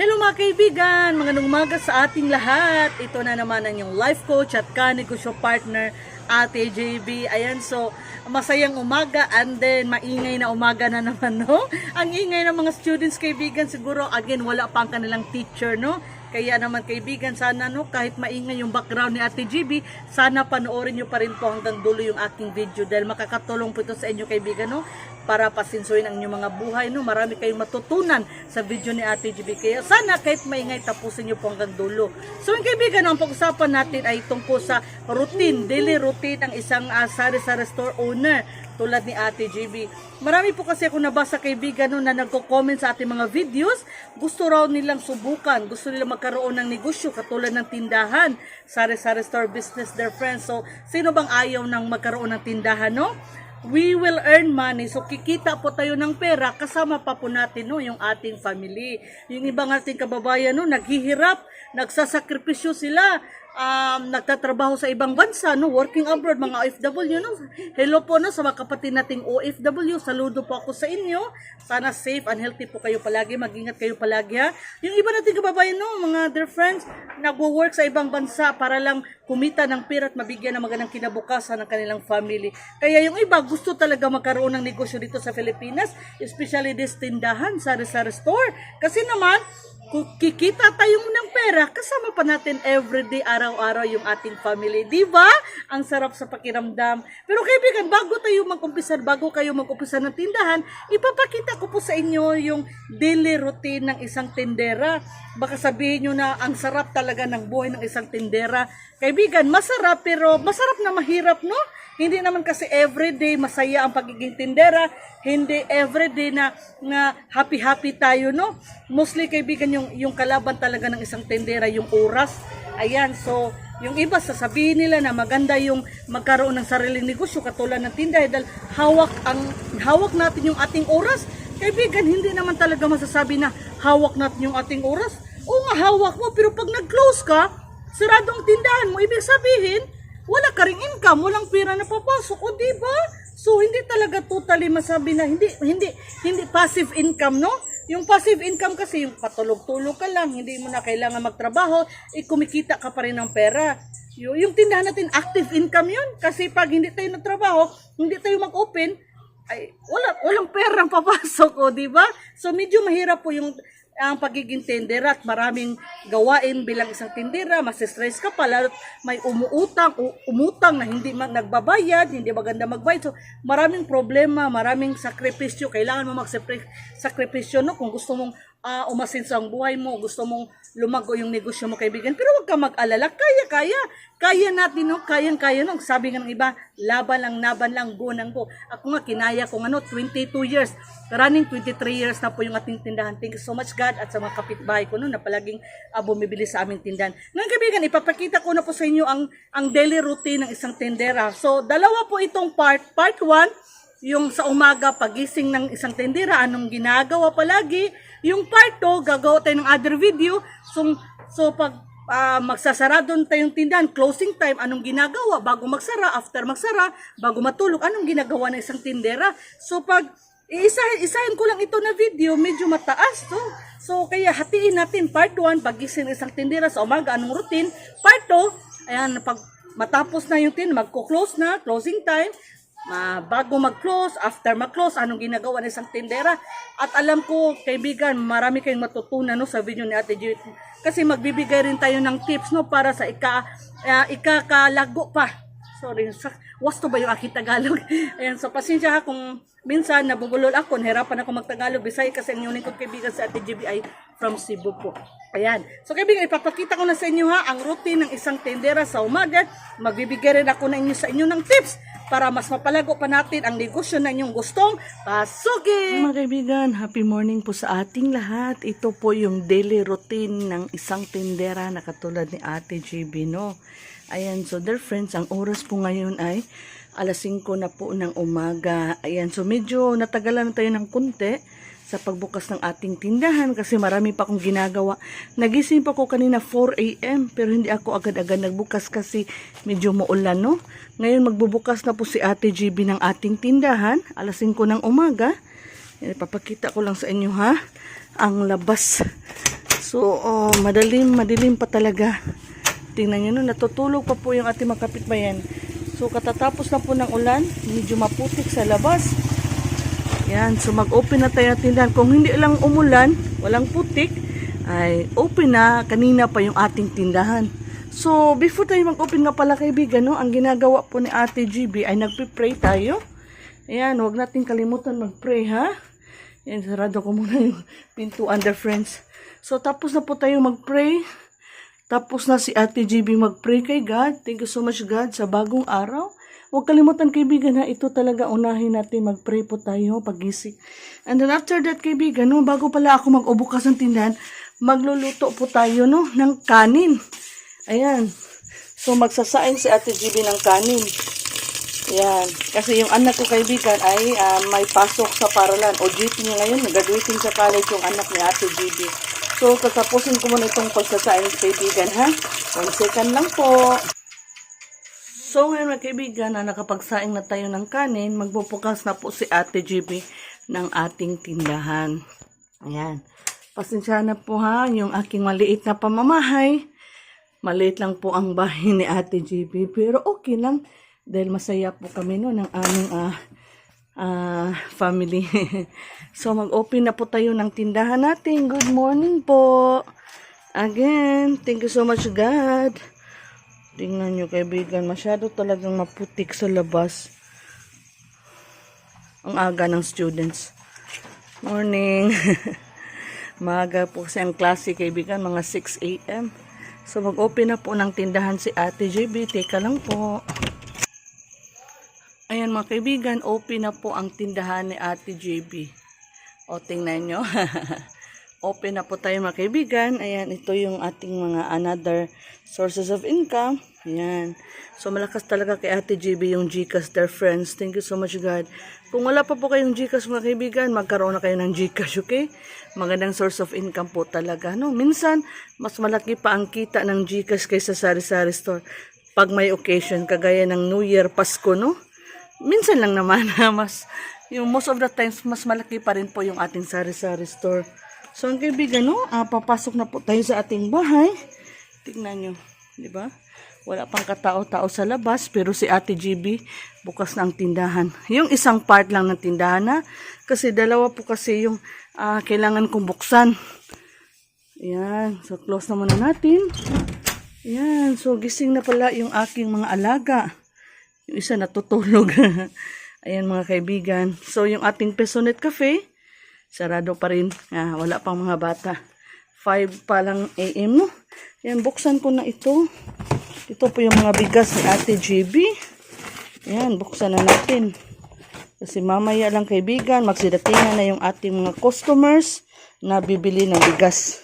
Hello mga kaibigan! Magandang umaga sa ating lahat. Ito na naman ang yung life coach at kanegosyo partner, Ate JB. Ayan, so masayang umaga and then maingay na umaga na naman, no? Ang ingay ng mga students, kaibigan, siguro again, wala pa ang kanilang teacher, no? Kaya naman kaibigan, sana no, kahit maingay yung background ni Ate GB, sana panoorin nyo pa rin po hanggang dulo yung aking video dahil makakatulong po ito sa inyo kaibigan, no? Para pasinsuin ang inyong mga buhay, no? Marami kayong matutunan sa video ni Ate GB. Kaya sana kahit maingay, tapusin nyo po hanggang dulo. So yung kaibigan, ang pag-usapan natin ay tungkol sa routine, daily routine ng isang uh, sari-sari store owner tulad ni Ate GB. Marami po kasi ako nabasa kaibigan no, na nagko-comment sa ating mga videos. Gusto raw nilang subukan, gusto nilang magkaroon ng negosyo katulad ng tindahan, sari-sari store business their friends. So, sino bang ayaw ng magkaroon ng tindahan, no? We will earn money. So, kikita po tayo ng pera kasama pa po natin, no, yung ating family. Yung ibang ating kababayan, no, naghihirap, nagsasakripisyo sila um, nagtatrabaho sa ibang bansa, no, working abroad, mga OFW, no. Hello po, no, sa mga kapatid nating OFW, saludo po ako sa inyo. Sana safe and healthy po kayo palagi, mag-ingat kayo palagi, ha. Yung iba nating kababayan, no, mga dear friends, nagwo-work sa ibang bansa para lang kumita ng pera at mabigyan ng magandang kinabukasan ng kanilang family. Kaya yung iba, gusto talaga magkaroon ng negosyo dito sa Pilipinas, especially this tindahan, sari-sari store. Kasi naman, kikita tayong ng pera, kasama pa natin everyday, araw-araw yung ating family. Di ba? Ang sarap sa pakiramdam. Pero kaibigan, bago tayo mag-umpisa, bago kayo mag-umpisa ng tindahan, ipapakita ko po sa inyo yung daily routine ng isang tindera. Baka sabihin nyo na ang sarap talaga ng buhay ng isang tindera. Kaibigan, masarap pero masarap na mahirap, no? Hindi naman kasi everyday masaya ang pagiging tindera. Hindi everyday na, na happy-happy tayo, no? Mostly, kaibigan, yung, yung kalaban talaga ng isang tindera, yung oras. Ayan, so, yung iba sasabihin nila na maganda yung magkaroon ng sariling negosyo katulad ng tindahan dahil hawak ang hawak natin yung ating oras. Kaibigan, hindi naman talaga masasabi na hawak natin yung ating oras. Oo nga, hawak mo, pero pag nag-close ka, saradong tindahan mo, ibig sabihin, wala ka ring income, walang pera na papasok, o di ba? So hindi talaga totally masabi na hindi hindi hindi passive income, no? Yung passive income kasi yung patulog-tulog ka lang, hindi mo na kailangan magtrabaho, eh kumikita ka pa rin ng pera. Yung, yung tindahan natin active income yun kasi pag hindi tayo nagtrabaho, hindi tayo mag-open, ay wala walang perang papasok, o di ba? So medyo mahirap po yung ang pagiging tindera at maraming gawain bilang isang tindera, mas-stress ka pa, lalo't may umuutang, umutang na hindi nagbabayad, hindi maganda magbayad. So, maraming problema, maraming sakripisyo, kailangan mo magsakripisyo no, kung gusto mong ah, umasin sa ang buhay mo, gusto mong lumago yung negosyo mo kaibigan. Pero huwag ka mag-alala, kaya, kaya. Kaya natin, no? Kayang-kaya, no? Sabi nga ng iba, laban lang, laban lang, go nang go. Ako nga, kinaya ko, ano, 22 years. Running 23 years na po yung ating tindahan. Thank you so much, God, at sa mga kapitbahay ko, no, na palaging uh, bumibili sa aming tindahan. Ngayon, kaibigan, ipapakita ko na po sa inyo ang, ang daily routine ng isang tindera. So, dalawa po itong part. Part 1, yung sa umaga pagising ng isang tendera, anong ginagawa palagi. Yung part 2, gagawa tayo ng other video. So, so pag ah, magsasara doon tayong tindahan, closing time, anong ginagawa bago magsara, after magsara, bago matulog, anong ginagawa ng isang tindera. So pag isahin, isahin ko lang ito na video, medyo mataas to. So kaya hatiin natin part 1, pagising ng isang tindera sa umaga, anong routine. Part 2, ayan, pag matapos na yung tin, magko-close na, closing time, Ma, bago mag-close, after mag-close, anong ginagawa ng isang tindera. At alam ko, kaibigan, marami kayong matutunan no, sa video ni Ate Judith. Kasi magbibigay rin tayo ng tips no, para sa ika, uh, ikakalago pa. Sorry, sa, wasto ba yung aking Tagalog? Ayan, so pasensya ha kung minsan nabubulol ako, nahirapan ako magtagalog. Bisaya kasi ang kong kaibigan sa Ate GB ay from Cebu po. Ayan. So kaibigan, ipapakita ko na sa inyo ha, ang routine ng isang tendera sa umaga. Magbibigay rin ako na inyo sa inyo ng tips para mas mapalago pa natin ang negosyo na inyong gustong pasugin. Mga kaibigan, happy morning po sa ating lahat. Ito po yung daily routine ng isang tendera na katulad ni Ate JB, no? Ayan, so dear friends, ang oras po ngayon ay alas 5 na po ng umaga. Ayan, so medyo natagalan na tayo ng kunti sa pagbukas ng ating tindahan kasi marami pa akong ginagawa. Nagising pa ko kanina 4 a.m. pero hindi ako agad-agad nagbukas kasi medyo maulan, no? Ngayon magbubukas na po si Ate GB ng ating tindahan, alas 5 ng umaga. Yan, ipapakita ko lang sa inyo ha, ang labas So, oh, madalim, madilim pa talaga. Tingnan nyo, no, natutulog pa po yung ating mga kapitbayan. So, katatapos na po ng ulan, medyo maputik sa labas. Yan, so mag-open na tayo tindahan. Kung hindi lang umulan, walang putik, ay open na kanina pa yung ating tindahan. So, before tayo mag-open nga pala kaibigan, no, ang ginagawa po ni Ate GB ay nagpe-pray tayo. Ayan, huwag natin kalimutan mag-pray, ha? Yan, sarado ko muna yung pintuan, the friends. So, tapos na po tayo mag-pray. Tapos na si Ate GB mag-pray kay God. Thank you so much, God, sa bagong araw. Huwag kalimutan, kaibigan, ha, ito talaga unahin natin. Mag-pray po tayo pagising. And then after that, kaibigan, no, bago pala ako mag-ubukas ng tindahan, magluluto po tayo, no, ng kanin. Ayan. So, magsasaing si Ate GB ng kanin. Ayan. Kasi yung anak ko kaibigan ay ah, may pasok sa paralan. O duty niya ngayon, nag-graduating sa college yung anak ni Ate GB. So, tatapusin ko muna itong pagsasaing kaibigan, ha? One second lang po. So, ngayon mga kaibigan, na nakapagsaing na tayo ng kanin, magbubukas na po si Ate GB ng ating tindahan. Ayan. Pasensya na po ha, yung aking maliit na pamamahay. Maliit lang po ang bahay ni Ate GB, pero okay lang. Dahil masaya po kami no ng aming ah, ah, family. so, mag-open na po tayo ng tindahan natin. Good morning po. Again, thank you so much God. Tingnan nyo kaibigan, masyado talagang maputik sa labas. Ang aga ng students. Morning. Maaga po kasi ang klase kaibigan, mga 6 a.m. So mag-open na po ng tindahan si Ate JB. Teka lang po. Ayan mga kaibigan, open na po ang tindahan ni Ate JB. O tingnan nyo. open na po tayo mga kaibigan. Ayan, ito yung ating mga another sources of income. Ayan. So, malakas talaga kay Ate GB yung Gcash, their friends. Thank you so much, God. Kung wala pa po kayong Gcash, mga kaibigan, magkaroon na kayo ng Gcash, okay? Magandang source of income po talaga, no? Minsan, mas malaki pa ang kita ng Gcash kaysa sari-sari store. Pag may occasion, kagaya ng New Year, Pasko, no? Minsan lang naman, mas, yung most of the times, mas malaki pa rin po yung ating sari-sari store. So, ang kaibigan, no? Ah, papasok na po tayo sa ating bahay. Tingnan nyo, di ba? Wala pang katao-tao sa labas, pero si Ate GB bukas na ang tindahan. Yung isang part lang ng tindahan na, kasi dalawa po kasi yung ah, kailangan kong buksan. Ayan, so close na muna natin. Ayan, so gising na pala yung aking mga alaga. Yung isa natutulog. Ayan mga kaibigan. So yung ating Pesonet Cafe, sarado pa rin. Ah, wala pang mga bata. 5 pa lang AM no. Ayan, buksan ko na ito. Ito po yung mga bigas ni Ate JB. Ayan, buksan na natin. Kasi mamaya lang kaibigan, magsidatingan na yung ating mga customers na bibili ng bigas.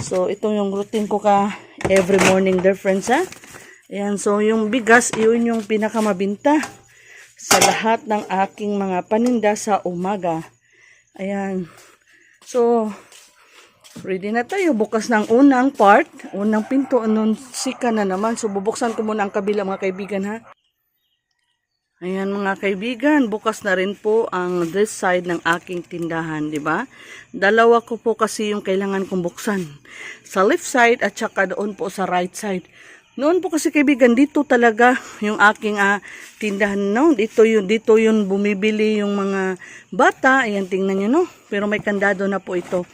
So, ito yung routine ko ka every morning there friends ha. Ayan, so yung bigas, yun yung pinakamabinta sa lahat ng aking mga paninda sa umaga. Ayan. So, ready na tayo. Bukas ng unang part, unang pinto, anong sika na naman. So, bubuksan ko muna ang kabila mga kaibigan ha. Ayan mga kaibigan, bukas na rin po ang this side ng aking tindahan, di ba? Dalawa ko po kasi yung kailangan kong buksan. Sa left side at saka doon po sa right side. Noon po kasi kaibigan, dito talaga yung aking ah, tindahan, no? Dito yun, dito yun bumibili yung mga bata. Ayan, tingnan nyo, no? Pero may kandado na po ito.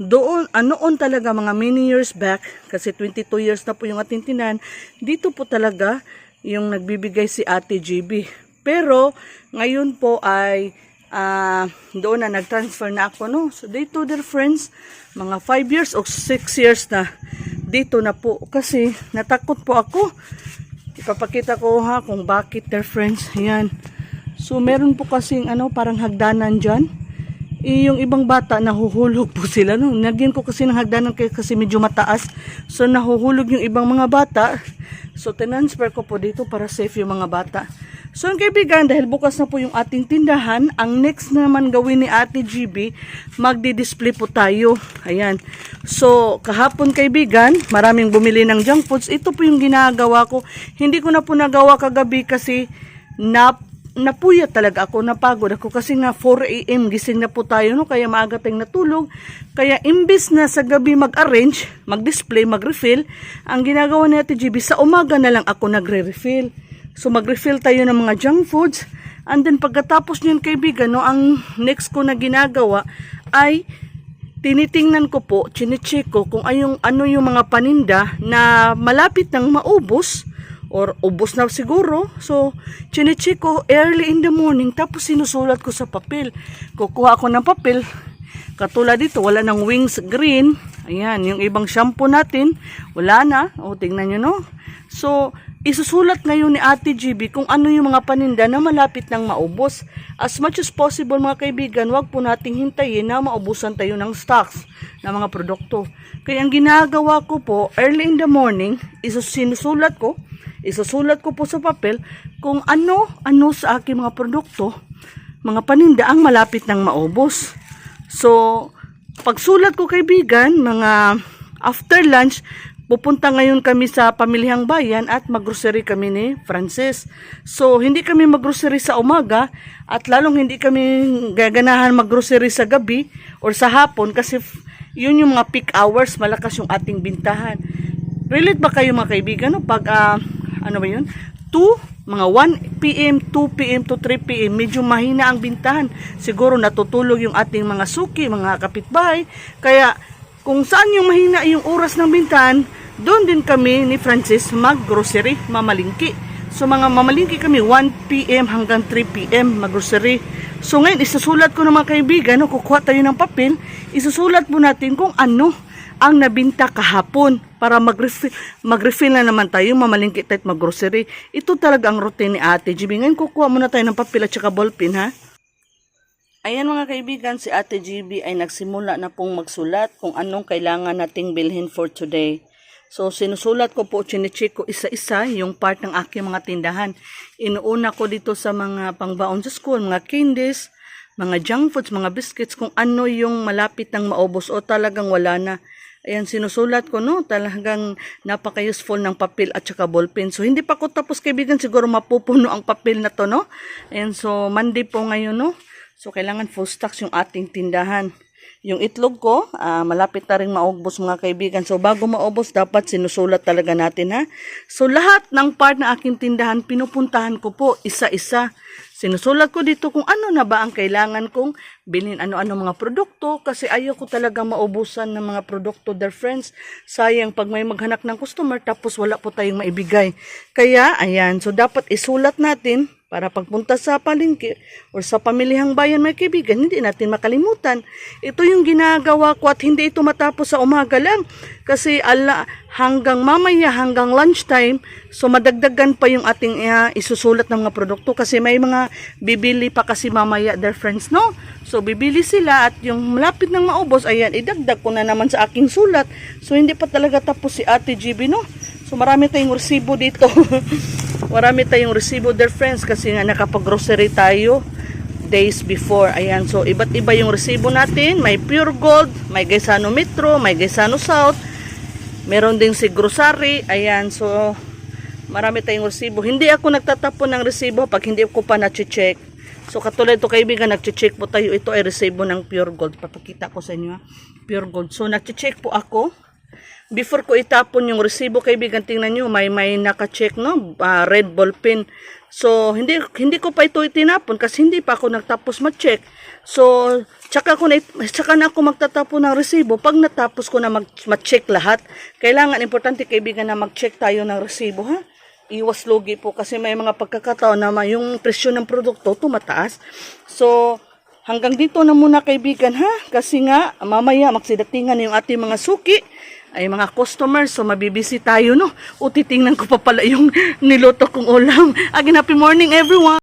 Doon, ah, noon talaga mga many years back, kasi 22 years na po yung ating tindahan, dito po talaga yung nagbibigay si Ate GB. Pero, ngayon po ay ah, doon na nag-transfer na ako, no? So, dito, dear friends, mga 5 years o 6 years na dito na po. Kasi, natakot po ako. Ipapakita ko ha kung bakit, dear friends. Ayan. So, meron po kasing ano, parang hagdanan dyan. Eh, yung ibang bata, nahuhulog po sila. No? Nagyan ko kasi ng hagdanan kaya kasi medyo mataas. So, nahuhulog yung ibang mga bata. So, tinransfer ko po dito para safe yung mga bata. So, ang kaibigan, dahil bukas na po yung ating tindahan, ang next na naman gawin ni Ate GB, magdi-display po tayo. Ayan. So, kahapon kaibigan, maraming bumili ng junk foods. Ito po yung ginagawa ko. Hindi ko na po nagawa kagabi kasi nap napuyat talaga ako, napagod ako kasi nga 4 a.m. gising na po tayo, no? Kaya maaga tayong natulog. Kaya imbis na sa gabi mag-arrange, mag-display, mag-refill, ang ginagawa ni Ate GB, sa umaga na lang ako nagre-refill. So mag-refill tayo ng mga junk foods. And then pagkatapos niyan kaibigan, no, ang next ko na ginagawa ay tinitingnan ko po, chinecheck ko kung ayong, ano yung mga paninda na malapit nang maubos or ubos na siguro. So, chinecheck ko early in the morning tapos sinusulat ko sa papel. Kukuha ako ng papel. Katulad dito, wala ng wings green. Ayan, yung ibang shampoo natin, wala na. O, tingnan nyo, no? So, isusulat ngayon ni Ate GB kung ano yung mga paninda na malapit nang maubos. As much as possible mga kaibigan, wag po nating hintayin na maubusan tayo ng stocks ng mga produkto. Kaya ang ginagawa ko po, early in the morning, isus sinusulat ko, isusulat ko po sa papel kung ano, ano sa aking mga produkto, mga paninda ang malapit nang maubos. So, pagsulat ko kaibigan, mga after lunch, pupunta ngayon kami sa pamilihang bayan at maggrocery kami ni Francis. So, hindi kami maggrocery sa umaga at lalong hindi kami gaganahan maggrocery sa gabi or sa hapon kasi yun yung mga peak hours, malakas yung ating bintahan. Relate ba kayo mga kaibigan? No? Pag, ah, ano ba yun? 2, mga 1 p.m., 2 p.m. to 3 p.m. Medyo mahina ang bintahan. Siguro natutulog yung ating mga suki, mga kapitbahay. Kaya kung saan yung mahina yung oras ng bintahan, doon din kami ni Francis mag-grocery, mamalingki. So mga mamalingki kami 1 p.m. hanggang 3 p.m. mag-grocery. So ngayon, isusulat ko ng mga kaibigan, no, kukuha tayo ng papel, isusulat po natin kung ano ang nabinta kahapon para mag-refill, mag-refill na naman tayo, mamalingki tayo at mag-grocery. Ito talaga ang routine ni Ate GB. Ngayon, kukuha muna tayo ng papel at saka ballpen, ha? Ayan mga kaibigan, si Ate GB ay nagsimula na pong magsulat kung anong kailangan nating bilhin for today. So, sinusulat ko po, chinecheck ko isa-isa yung part ng aking mga tindahan. Inuuna ko dito sa mga pangbaon sa school, mga candies, mga junk foods, mga biscuits, kung ano yung malapit ng maubos o talagang wala na. Ayan, sinusulat ko, no? Talagang napaka-useful ng papel at saka ballpen. So, hindi pa ko tapos, kaibigan. Siguro mapupuno ang papel na to, no? Ayan, so, Monday po ngayon, no? So, kailangan full stocks yung ating tindahan. Yung itlog ko, ah, malapit na rin maubos mga kaibigan. So, bago maubos, dapat sinusulat talaga natin, ha? So, lahat ng part ng aking tindahan, pinupuntahan ko po isa-isa. Sinusulat ko dito kung ano na ba ang kailangan kong bilhin, ano-ano mga produkto, kasi ayaw ko talaga maubusan ng mga produkto, dear friends. Sayang pag may maghanap ng customer, tapos wala po tayong maibigay. Kaya, ayan, so dapat isulat natin para pagpunta sa palengke o sa pamilihang bayan may kaibigan, hindi natin makalimutan. Ito yung ginagawa ko at hindi ito matapos sa umaga lang. Kasi ala, hanggang mamaya, hanggang lunchtime, so madagdagan pa yung ating uh, isusulat ng mga produkto kasi may mga bibili pa kasi mamaya, their friends, no? So bibili sila at yung malapit ng maubos, ayan, idagdag ko na naman sa aking sulat. So hindi pa talaga tapos si Ate GB, no? So marami tayong resibo dito. marami tayong resibo dear friends kasi nga nakapag-grocery tayo days before. Ayan, so iba't iba yung resibo natin. May Pure Gold, may Gaisano Metro, may Gaisano South. Meron ding si Grocery. Ayan, so marami tayong resibo. Hindi ako nagtatapon ng resibo pag hindi ko pa na-check. So katulad ito kaibigan, nag-check po tayo. Ito ay resibo ng Pure Gold. Papakita ko sa inyo. Pure Gold. So nag-check po ako before ko itapon yung resibo kaibigan tingnan nyo may may naka-check no? Ah, red ball pen so hindi hindi ko pa ito itinapon kasi hindi pa ako nagtapos ma-check so tsaka ko na tsaka na ako magtatapon ng resibo. Pag natapos ko na mag, ma-check lahat kailangan importante kaibigan na mag-check tayo ng resibo ha? Iwas lugi po kasi may mga pagkakataon na yung presyo ng produkto tumataas. So Hanggang dito na muna kaibigan ha. Kasi nga mamaya magsidatingan yung ating mga suki ay mga customers. So mabibisi tayo no. O titingnan ko pa pala yung niluto kong ulam. Again, happy morning everyone.